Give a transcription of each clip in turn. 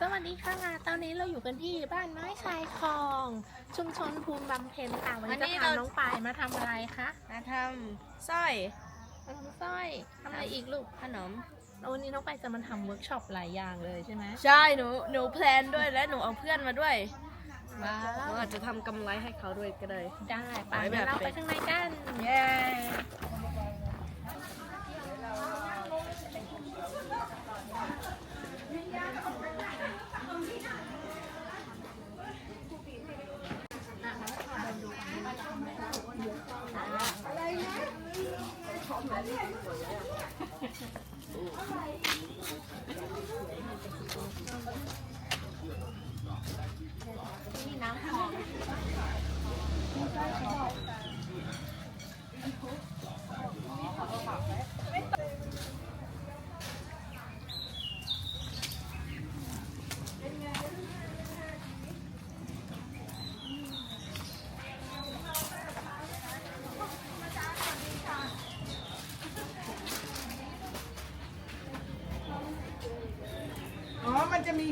สวัสดีค่ะ ตอนนี้เราอยู่กันที่บ้านไม้ชายคลอง ชุมชนภูมิบำเพ็ญค่ะ วันนี้วันนี้จะพาเราน้องปายมาทำอะไรคะมาทำสร้อยมาทำสร้อยทำอะไรอีกลูกขนมวันนี้น้องปายจะมาทำเวิร์กช็อปหลายอย่างเลยใช่ไหมใช่หนูหนูแพลนด้วยและหนูเอาเพื่อนมาด้วยว้าหนูวอาจจะทำกำไรให้เขาด้วยก็ได้ได้ไปไว้แบบเดี๋ยวเราไปข้างในกันเย้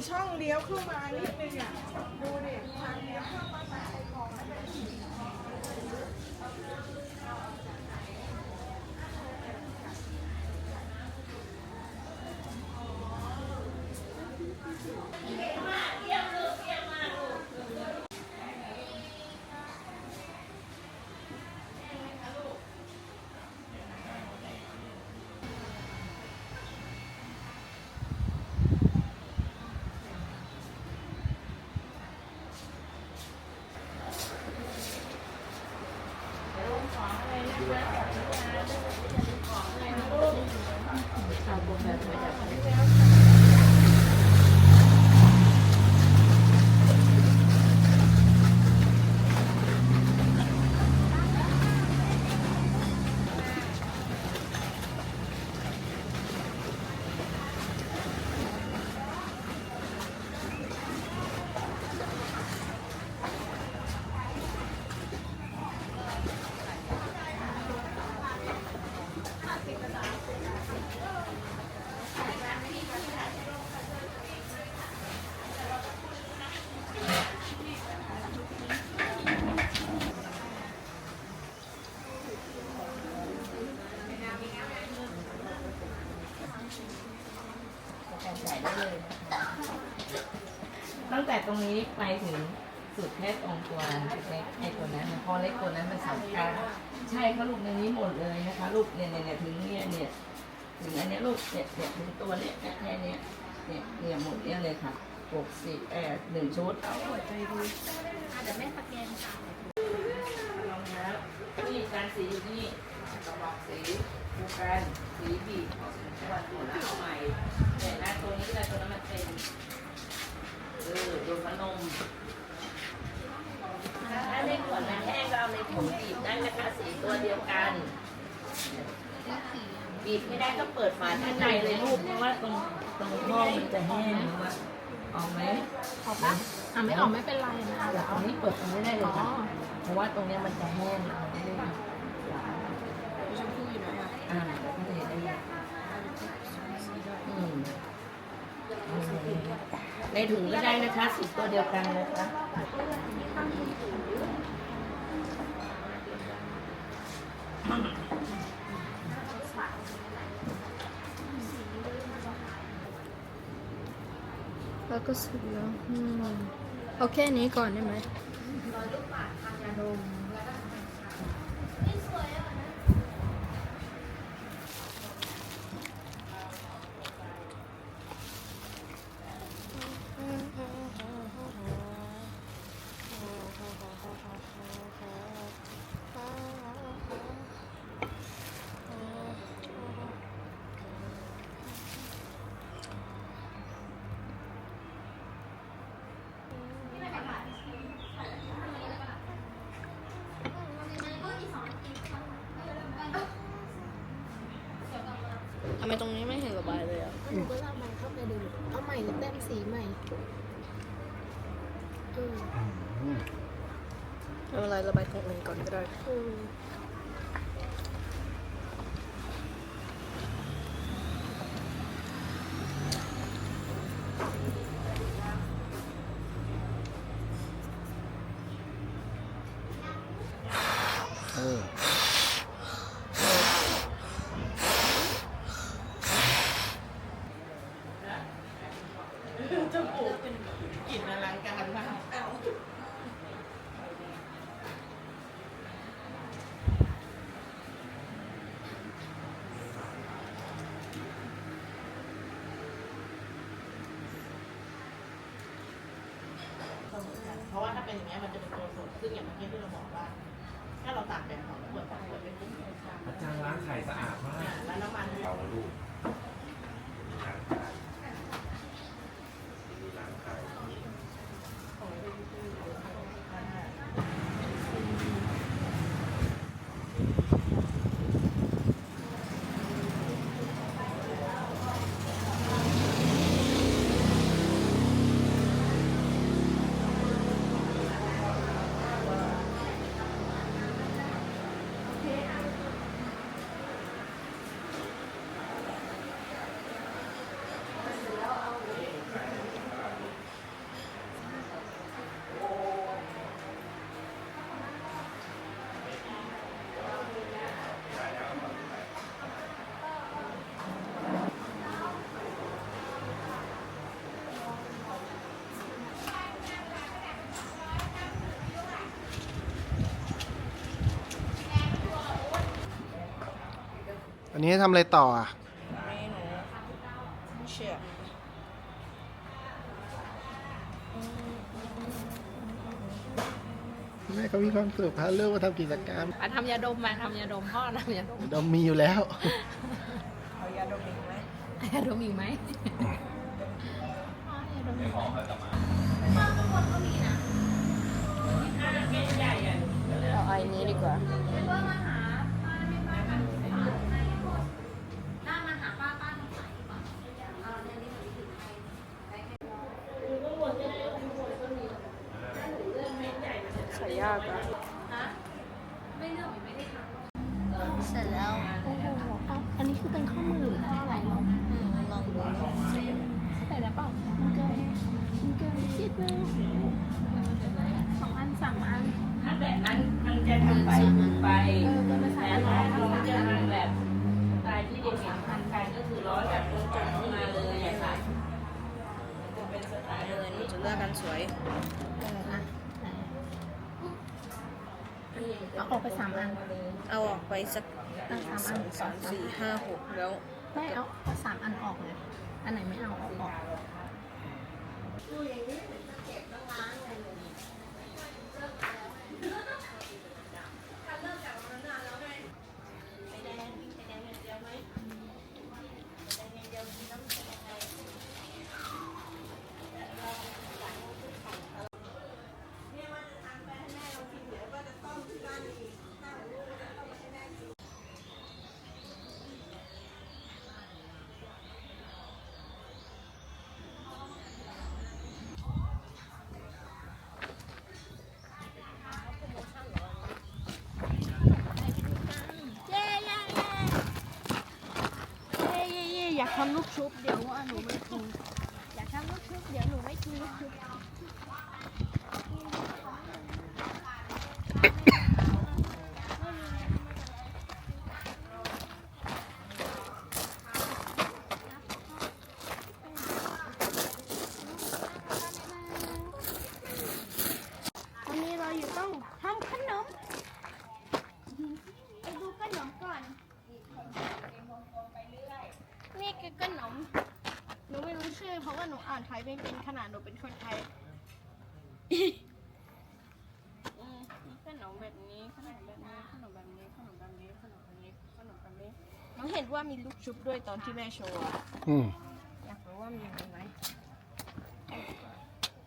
ช่องเลี้ยวเข้ามานิดนึงอะ ดูดิทางเลี้ยวเข้ามาใส่ของมันจะมี ตรงนี้ไปถึงสุดแค่ตรงตัวเล็กไอ้ตัวนั้นนะพอเล็กตัวนั้นมันสำคัญใช่เขาลูกในนี้หมดเลยนะคะลูกเนี่ยเนี่ยถึงเนี่ยเนี่ยถึงอันนี้ลูกเนี่ยเนี่ยถึงตัวเนี่ยแค่เนี้ยเนี่ยเนี่ยหมดเนี่ยเลยค่ะหกสิบแปดหนึ่งชุดเอาหัวใจดีเดี๋ยวแม่สแกนค่ะลองแล้วนี่การสีอยู่นี่กระบอกสีคูกันสีบีบจังหวัดหัวหน้าใหม่เนี่ยนะตัวนี้เลยตัวนั้นมันเป็น เออโดนพัดลมถ้าในขวดนั้นแห้งก็เอาในถุงบีบได้นะคะสีตัวเดียวกัน บีบไม่ได้ก็เปิดฝาข้างในเลยลูกเพราะว่าตรงตรงท่อมันจะแห้งนะเอาไหมออกปะอะไม่ออกไม่เป็นไรนะเดี๋ยวเอานี้เปิดตรงนี้ได้เลยอ๋อค่ะเพราะว่าตรงเนี้ยมันจะแห้งเอาไม่ได้ค่ะชมพู่อยู่ไหนอะอ่าก็จะได้อืมอืม ในถุงก็ได้นะคะสีตัวเดียวกันนะคะแล้วก็เสร็จแล้วเอาแค่นี้ก่อนได้ไหมทำไมตรงนี้ไม่เห็นระบายเลยอะ หนูก็เอาใหม่เข้าไปดูเอาใหม่หรือเต้มสีใหม่อืม ไม่เป็นไรระบายของอื่นก่อนก็ได้ อืม จมูกกลิ่นอลังการมาก เพราะว่าถ้าเป็นอย่างเงี้ยมันจะเป็นตัวสดซึ่งอย่างเมื่อกี้ที่เราบอกว่า ถ้าเราตากแดดสองขวดสองขวดเป็นปุ๊บ อาจารย์ล้างไข่สะอาดมาก แล้วน้ำมัน เอาลูกล้างไข่มีล้างไข่ อันนี้ทำอะไรต่ออะไม่หนูเชื่อแม่ก็มีความสุขพาเลือกมาทำกิจกรรมมาทำยาดมมาทำยาดมพ่อทำยาดมดมมีอยู่แล้ว เอายาดมอีกไหม ยาดมอีกไหม ใเอาออกไปสามอันเอาออกไปสักเอาสามสอัอนงสามสี่ห้าหกแล้วไม่เอาเอาสามอันออกเลยอันไหนไม่เอาเอาออก เย้เย้เย้เย้เย้เย้อยาก ทำลูกชุบเดี๋ยวว่าหนูไม่กินอยากทำลูกชุบเดี๋ยวหนูไม่กินลูกชุบวันนี้เราอยู่ต้องทำขนม ไปดูขนมก่อน นี่คือขนม หนูไม่รู้ชื่อ เพราะว่าหนูอ่านไทยไม่เป็นขนาดหนูเป็นคนไทยอืมมี ขนมแบบนี้ขนมแบบนี้ขนมแบบนี้ขนมแบบนี้ขนมแบบนี้ขนมแบบนี้น้องเห็นว่ามีลูกชุบด้วยตอนที่แม่โชว์อะอืมอยากรู้ว่ามีไหม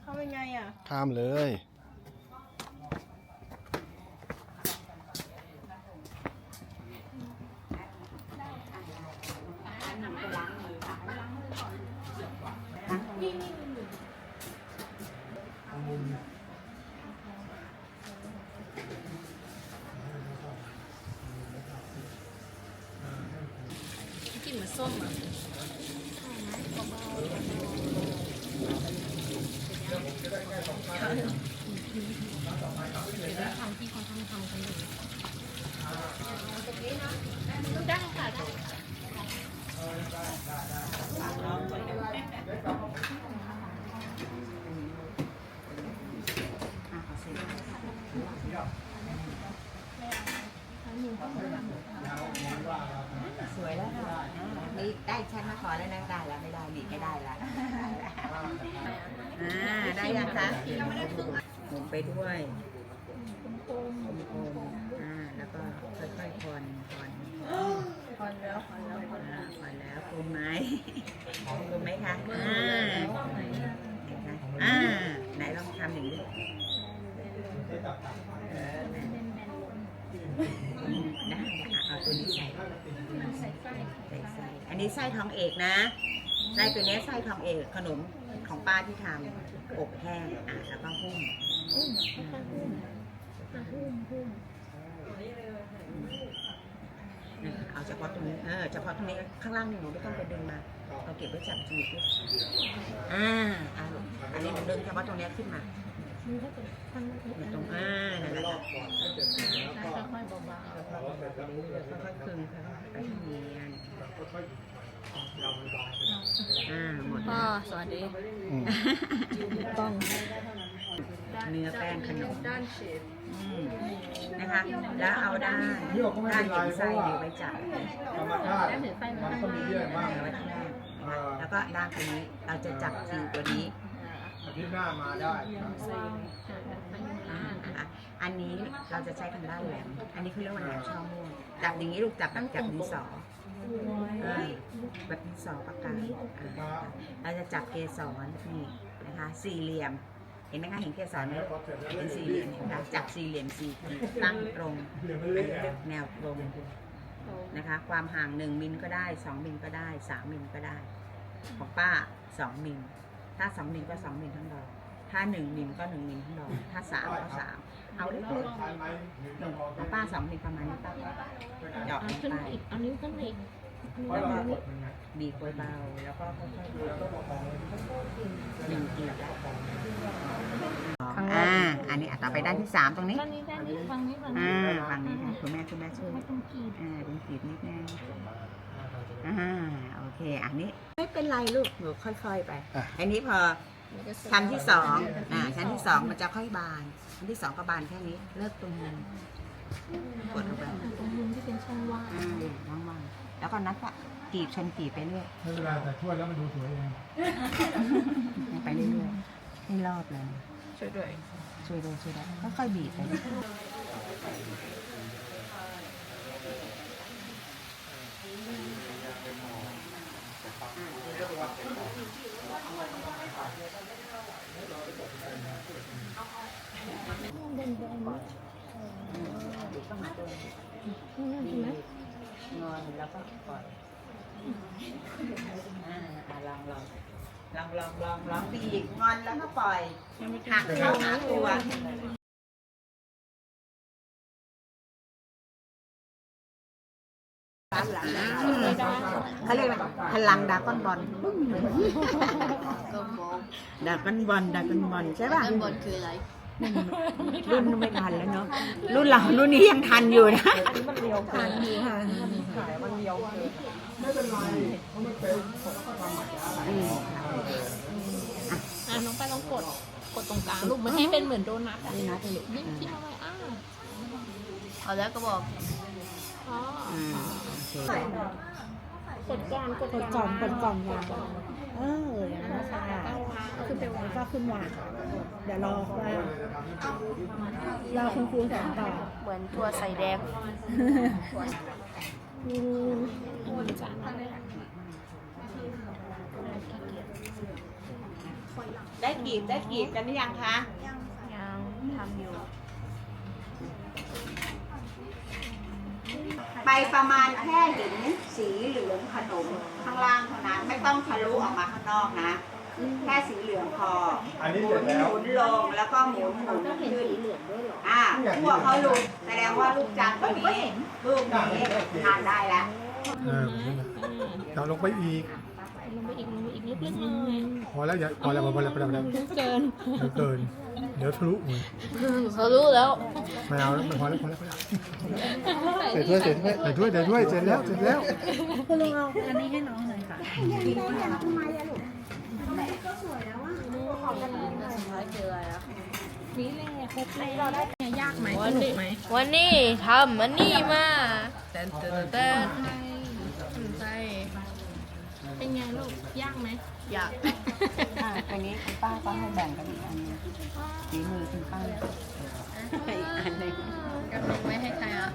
เขาเป็นไงอะ ข้ามเลย กลิ่นเหมือนส้มอะ ได้ค่ะได้ คะขอแล้วนะได้แล้วไม่ได้บีบไม่ได้แล้วอ่าได้ยังคะ หมุนไปด้วยกลมๆอ่าแล้วก็ค่อยๆผ่อนผ่อนผ่อนแล้วผ่อนแล้วผ่อนแล้วผ่อนแล้วกลมไหมกลมไหมคะอ่าเห็นไหมอ่าไหนลองทำอย่างนี้เออได้ได้เอาตัวนี้ใส่ใส่ไส้อันนี้ไส้ทองเอกนะไส้ตัวเนี้ยไส้ทองเอกขนม ของป้าที่ทำอบแห้งอะแล้วก็หุ้มเนี่ยเอาเฉพาะตรงนี้ เออ เฉพาะตรงนี้ข้างล่างเนี่ยหนูไม่ต้องไปดึงมา เราเก็บไว้จับจมูกด้วยอ่าอ่าอันนี้หนูดึงเฉพาะตรงนี้ขึ้นมาอยู่ตรงอ่านั่นแหละค่ะค่อยๆเบาๆค่อยๆคึงค่อยๆไปเนียนอ่า หมด พ่อ แล้ว สวัสดีอืมต้องเนื้อแป้งขนมอืมนะคะ แล้วเอาด้านด้านถึงไส้เดี๋ยวไว้จับธรรมชาติมันก็มีเรื่องบ้างเอาไว้ข้างล่างนะคะแล้วก็ด้านตัวนี้เราจะจับคิวตัวนี้อาทิตย์หน้ามาได้อ่านะคะอันนี้เราจะใช้ทางด้านแหลมอันนี้เขาเรียกว่าแหลมช่อม่วงจับอย่างนี้ลูกจับแบบจับดินสอเออแบบดินสอปากกาอ่าเราจะจับเกสรนี่นะคะ สี่เหลี่ยม เห็นไหมคะเห็นเกสรไหมเป็นสี่เหลี่ยมเห็นไหมจับสี่เหลี่ยมสี่ขีดตั้งตรงแนวตรงนะคะ ความห่างหนึ่งมิลก็ได้สองมิลก็ได้สามมิลก็ได้ ของป้าสองมิลถ้าสองมิลก็สองมิลทั้งดอกถ้าหนึ่งมิลก็หนึ่งมิลทั้งดอกถ้าสามก็สามเอาเล็กใช้ไหมหนึ่งๆของป้าสองมิลประมาณนี้ป้าหยอกลงไปอันนี้ขึ้นอีก เพราะเรากดมันไงบีบเบาๆแล้วก็ค่อยๆหนึ่งกีบแล้วอ่า อันนี้อะต่อไปด้านที่สามตรงนี้ ด้านนี้ด้านนี้ฝั่งนี้ฝั่งอ่านี้ฝั่งนี้ค่ะคุณแม่คุณแม่ช่วยไม่ต้องกรีดอ่าดึงขีดนิดนึงอ่าโอเค อันนี้ไม่เป็นไรลูกหนูค่อย ๆไปอะอันนี้พอชั้นที่สองอ่าชั้นที่สองมันจะค่อยบาน ชั้นที่สองก็บานแค่นี้ เลิกตรงนึงกดลงไปตรงมุมที่เป็นช่องว่างอืมว่างๆ แล้วก็นัดอะกีบชนกีบไปเรื่อยไม่เป็นไรแต่ช่วยแล้วมันดูสวยเองไปเรื่อยๆให้รอบเลยช่วยด้วยช่วยด้วยช่วยได้ค่อยๆบีบไปเรื่อย งอนแล้วก็ปล่อยอ่าอะลองลองลองลองลองลองบีบงอนแล้วก็ปล่อยหักเข้าหาตัว เขาเรียกว่าพลังดากอนบอลดากอนบอลดากอนบอลใช่ป่ะ ด้านบนคืออะไร รุ่นไม่ทันแล้วเนาะรุ่นเรารุ่นนี้ยังทันอยู่นะทันอยู่ค่ะอืมอะน้องไปลองกดกดตรงกลางลูกมันให้เป็นเหมือนโดนัทอะนี่นะจะลูกยิ้มที่มาไว้อ่าเอาแล้วก็บอกอ๋ออืมโอเคกดก่อนกดกดก่อนกดก่อนวาง เอออย่างนั้นค่ะก็ขึ้นไปวางก็ขึ้นวางเดี๋ยวรอว่ารอคุณครูสอนต่อเหมือนตัวใส่แดงได้กีบได้กีบกันหรือยังคะ ยังทำอยู่ ไปประมาณแค่เห็นสีเหลืองขนมข้างล่างเท่านั้นไม่ต้องทะลุออกมาข้างนอกนะ แค่สีเหลืองพออันนี้หเสมุร็นจแล้ว หมุนลงแล้วก็หมุนหมุนขึ้นอ่าพวกเขาหลุดแสดงว่าลูกจันทร์ตัวนี้ลูกนี้ทานได้แล้ว เออเอาลงไปอีกลงไปอีกลงไปอีกนิดนิดหน่อยพอแล้วอย่าพอแล้วพอแล้วพอแล้วพอแล้วเกินเดี๋ยวเกิน เดี๋ยวทะลุหมดเขารู้แล้ว ไม่เอาแล้วพอแล้วพอแล้วพอแล้วใส่ถ้วยใส่ถ้วยใส่ถ้วยใส่ถ้วยเสร็จแล้วเสร็จแล้วคุณลุงเอาอันนี้ให้น้องหน่อยค่ะสุดท้ายคืออะไรอะนี่แหละครบแล้วยากไหมสนุกไหมวันนี้ทำมันนี่มาเต้นเต้นเต้นใช่เป็นเป็นไงลูก ยากไหม อยากอะอันนี้คุณป้าก็ให้แบ่งกันอีกอันหนึงฝีมือคุณป้า อีกอันหนึงกำลังไว้ให้ใครอะ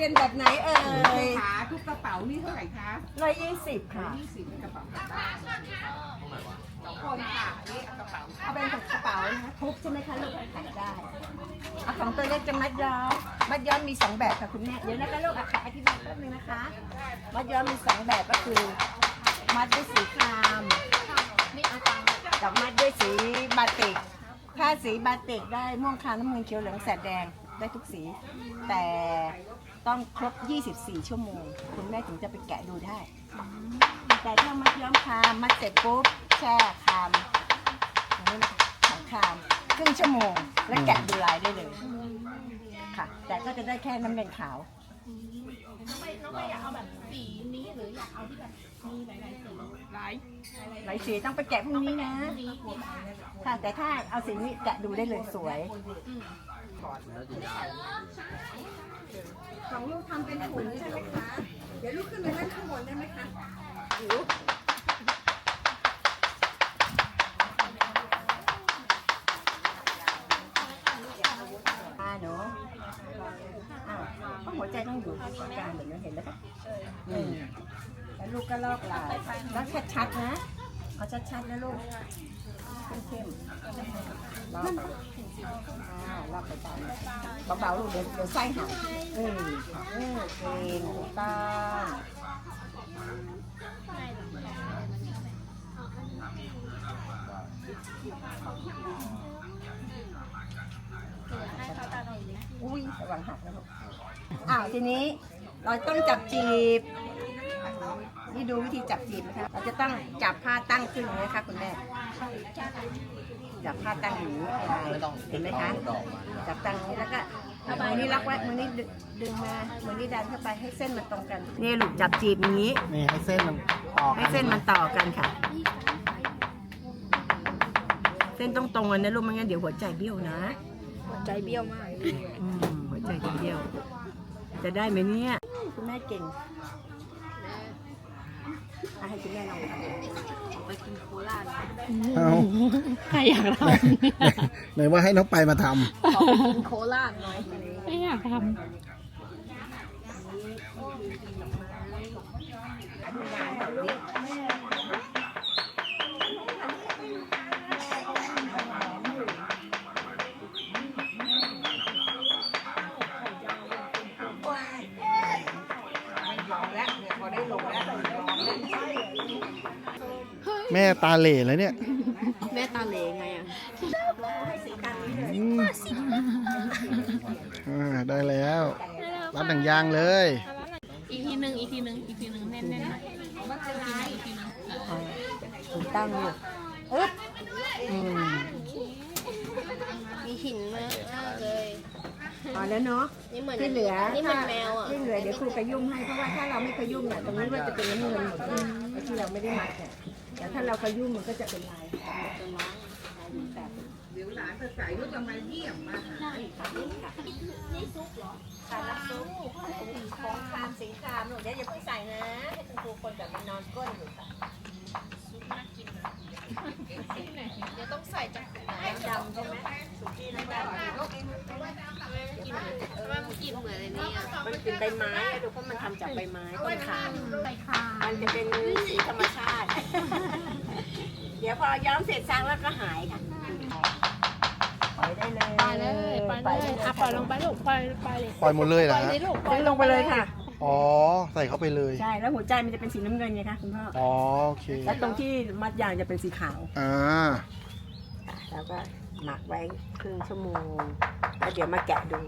รียนแบบไหนเอ่ยขาทุกกระเป๋านี่เท่าไหร่คะร้อยยี่สิบค่ะยี่สิบกระเป๋ากลับบ้านสองคนค่ะนี่เอากระเป๋าเอาเป็นกระเป๋านะคะทุบใช่ไหมคะลูกขายได้เอาของตัวเล็กจะมัดย้อมมัดย้อมมีสองแบบค่ะคุณแม่เดี๋ยวนะคะลูกอะอธิบายแป๊บนึงนะคะ มัดย้อมมีสองแบบก็คือ มัดด้วยสีครามกับมัดด้วยสีบาติกถ้าสีบาติกได้ม่วงครามน้ำเงินเขียวเหลืองแสดแดงได้ทุกสี แต่ ต้องครบ 24 ชั่วโมง คุณแม่ถึงจะไปแกะดูได้ แต่ถ้ามัดย้อมครามมัดเสร็จปุ๊บแช่ครามอย่างนี้นะคะของครามครึ่งชั่วโมง แล้วแกะดูลายได้เลยค่ะ แต่ก็จะได้แค่น้ำเป็นขาวหลายสีต้องไปแกะพรุ่งนี้นะค่ะ แต่ถ้าเอาสีนี้แกะดูได้เลยสวย ของลูกทำเป็นถุงใช่ไหมคะ เดี๋ยวลูกขึ้นไปนั่งข้างบนได้ไหมคะหิวอ่าหนูอ้าวเพราะหัวใจต้องอยู่กลางแบบนี้เห็นแล้วปะอืมแล้วลูกก็ลอกลายแล้วชัดๆนะ เอาชัดๆนะลูกเข้มๆลอก อ้าวลอกไปตามเบาๆลูกเดี๋ยวเดี๋ยวไส้หายอืมอืมเก่งถูกต้องอุ้ยระวังหักนะลูกอ้าวทีนี้เราต้องจับจีบ นี่ดูวิธีจับจีบนะคะ เราจะต้องจับผ้าตั้งขึ้นอย่างนี้นะคะคุณแม่ จับผ้าตั้งอย่างนี้เห็นไหมคะจับตั้งอย่างนี้แล้วก็เอามือนี้ล็อกไว้มือนี้ดึงดึงมามือนี้ดันเข้าไปให้เส้นมันตรงกันนี่ลูกจับจีบอย่างนี้นี่ให้เส้นมันออกให้เส้นมันต่อกันค่ะ เส้นต้องตรงกันนะลูกไม่งั้นเดี๋ยวหัวใจเบี้ยวนะใจเบี้ยวมากอืมหัวใจจะเบี้ยว จะได้ไหมเนี่ยคุณแม่เก่งอะให้คุณแม่ลองทำ ไปกินโคราชเอาใครอยากทไหนว่าให้น้องไปมาทำกินโคราชหน่อยไม่อยากทำ แม่ตาเหล่แล้วเนี่ย แม่ตาเหลไงอะอืมอ่าได้แล้วรับหนังยางเลยำอีกทีหนึ่งอีกทีหนึ่งอีกทีหนึ่งแน่นๆหน่อยอีกทีหนึ่งอีกทีหนึ่งอ่าถูกตั้งลูกอึ๊บอืมมีหินมากเลย พอแล้วเนาะ นี่เหมือนที่เหลือนี่เหมือนแมวอะ ที่เหลือเดี๋ยวครูขยุ่มให้ เพราะว่าถ้าเราไม่ขยุ่มเนี่ยตรงนี้มันจะเป็นน้ำเงินหมดเลยไอ้ที่เราไม่ได้มัดเนี่ย แต่ถ้าเราขยุ่มมันก็จะเป็นลายแต่เดี๋ยวหลานจะใส่ก็จะมาเยี่ยมมาหาสารซุปของคามสีครามหนูเดี๋ยวอย่าเพิ่งใส่นะให้คุณครูคนแบบมันนอนก้นอยู่ค่ะเดี๋ ยวต้องใส่จากดำใช่ไหมสุกี้น้ำดำว่ามันกินเหมือนอะไรนี่อะมันเป็นใบไม้อะดูเพราะมันทำจากใบไม้ต้นขามใส่ขามันจะเป็นสีธรรมชาติ เดี๋ยวพอย้อมเสร็จสร้างแล้วก็หายค่ะปล่อยได้เลยปล่อยเลยปล่อยเลยอะปล่อยลงไปลูกปล่อยไปเลยปล่อยหมดเลยปเหรออยฮะเลยลูกปล่อยลงไปเลยค่ะ อ๋อ ใส่เข้าไปเลย ใช่ แล้วหัวใจมันจะเป็นสีน้ำเงินไงคะคุณพ่ออ๋อโอเค แล้วตรงที่มัดยางจะเป็นสีขาว อ่าแล้วก็หมักไว้ครึ่งชั่วโมง แล้วเดี๋ยวมาแกะดู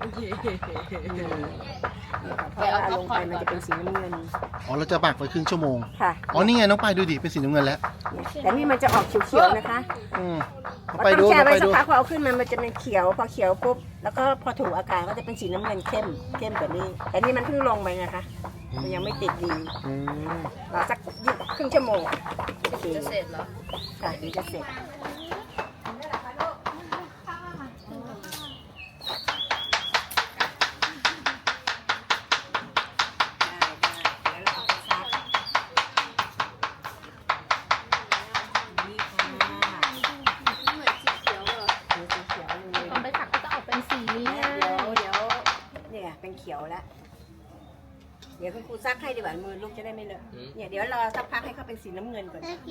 อืมพอเอาลงไปมันจะเป็นสีน้ำเงินอ๋อ เราจะหมักไว้ครึ่งชั่วโมง ค่ะอ๋อ นี่ไงน้องไปายดูดิ เป็นสีน้ำเงินแล้วแต่นี่มันจะออกเขียวๆนะคะ อืม น้องเราไปต้ดูองแช่น้องไว้ไปสักดูพักพอเอาขึ้นมามันจะเป็นเขียว พอเขียวปุ๊บแล้วก็พอถูกอากาศก็จะเป็นสีน้ำเงินเข้มเข้มกว่านี้ แต่นี่มันเพิ่งลงไปนะคะมันยังไม่ติดดีอืมรอสักยี่ครึ่งชั่วโมงจะเสร็จเหรอ ค่ะเดี๋ยวจะเสร็จ ซักให้ดีกว่ามือลูกจะได้ไม่เลอะเนี่ยเดี๋ยวรอสักพักให้เขาเป็นสีน้ำเงินก่อนโอเค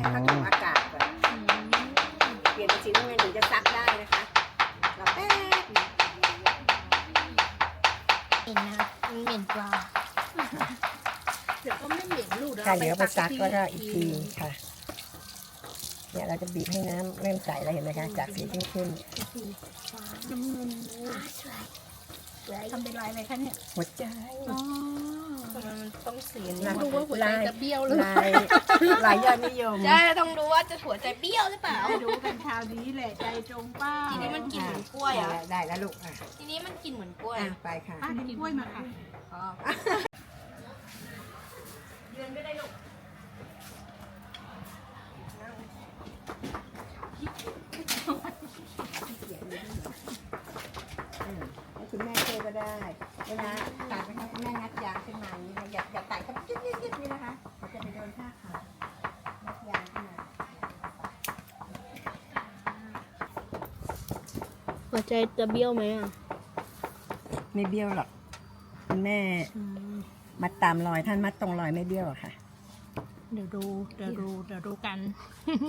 ให้เขาเก็บอากาศก่อน เปลี่ยนเป็นสีน้ำเงินถึงจะซักได้นะคะรอแป๊บนึงเหม็นนะมันเหม็นปลาเดี๋ยวก็ไม่เหม็นลูกค่ะเดี๋ยวไปซักก็ได้อีกทีค่ะ เนี่ยเราจะบีบให้น้ำเริ่มใสแล้วเห็นไหมคะ จากสีเข้ม ทำเป็นลายอะไรคะเนี่ยๆหัวใจมันต้องสีลายดูว่าหัวใจจะเบี้ยวหรือลายลายยอดนิยมใช่ต้องดูว่าจะหัวใจเบี้ยวหรือเปล่าดูกันคราวนี้แหละใจตรงป้าทีนี้มันกลิ่นเหมือนกล้วยอะได้แล้วลูกอะทีนี้มันกลิ่นเหมือนกล้วยอะไปค่ะป้ากินกล้วยมาค่ะให้คุณแม่ช่วยก็ ได้ เวลาตัดนะคะคุณแม่งัดยางขึ้นมาอย่างนี้นะอย่าอย่าตัดกับยึดยึดยึดนี่นะคะมันจะไปโดนผ้าขาวงัดยางขึ้นมาหัวใจจะเบี้ยวไหมอะไม่เบี้ยวหรอกคุณแม่มัดตามรอยท่านมัดตรงรอยไม่เบี้ยวอะค่ะ เดี๋ยวดูเดี๋ยวดูเดี๋ยวดูกัน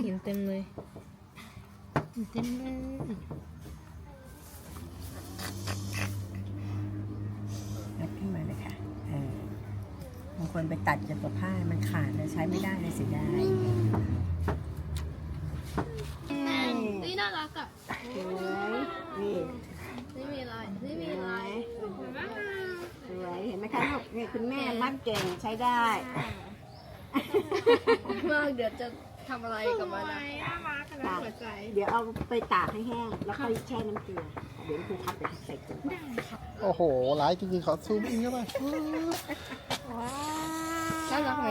เห็นเต็มเลยเห็นเต็มเลย งัดขึ้นมาเลยค่ะเออบาง คนไปตัดจากกับผ้ามันขาดเลยใช้ไม่ได้เลยเสียดายนี่น่ารักอะนี่ไม่มีอะไรไม่มีสอยสวยเห็นไหมคะลูกนี่คุณแม่มัดเก่งใช้ได้มากเดี๋ยวจะทำอะไรกับมันอะเดี๋ยวเอาไปตากให้แห้ง แล้วค่อยแช่น้ำเกลือ เดี๋ยวครูพับไปใส่ถุงโอ้โหร้ายจริงๆ ขอซูมอินเข้าไปน่ารั กไหม